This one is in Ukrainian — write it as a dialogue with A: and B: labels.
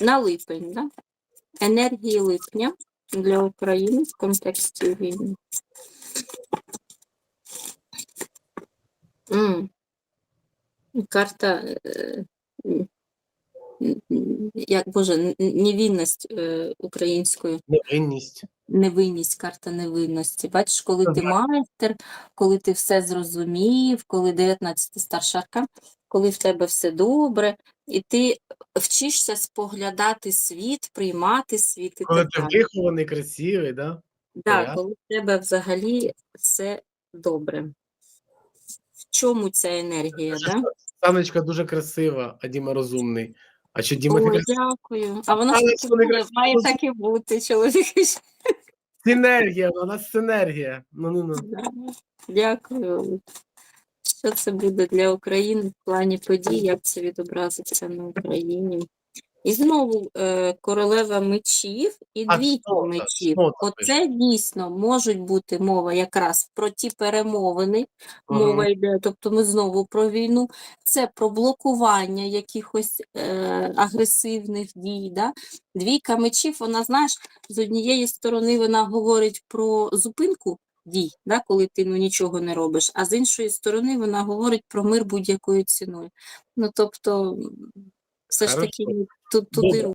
A: на липень, да? енергії липня для України в контексті війни. М. Карта, е, як Боже, невинність е, українською.
B: Невинність.
A: Невинність, карта невинності. Бачиш, коли ти майстер, коли ти все зрозумів, коли 19 старша аркан, коли в тебе все добре, і ти вчишся споглядати світ, приймати світ і
B: Коли
A: так
B: ти вихований, красивий, да?
A: Да, коли в тебе взагалі все добре. В чому ця енергія, да?
B: Саночка дуже красива, а Діма розумний. А що Діма
A: Ой,
B: така
A: дякую. А воно ж таки
B: не
A: буде, має так і бути, чоловік.
B: синергія, нас синергія. Ну, ну, ну.
A: Дякую. Що це буде для України в плані подій, як це відобразиться на Україні? І знову е, королева мечів і
B: це?
A: мечів. Оце дійсно можуть бути мова якраз про ті перемовини, мова йде, тобто ми знову про війну, це про блокування якихось е, агресивних дій. Да? Двійка мечів, вона, знаєш, з однієї сторони вона говорить про зупинку дій, да? коли ти ну, нічого не робиш, а з іншої сторони вона говорить про мир будь-якою ціною. Ну, тобто, все ж таки, тут туди.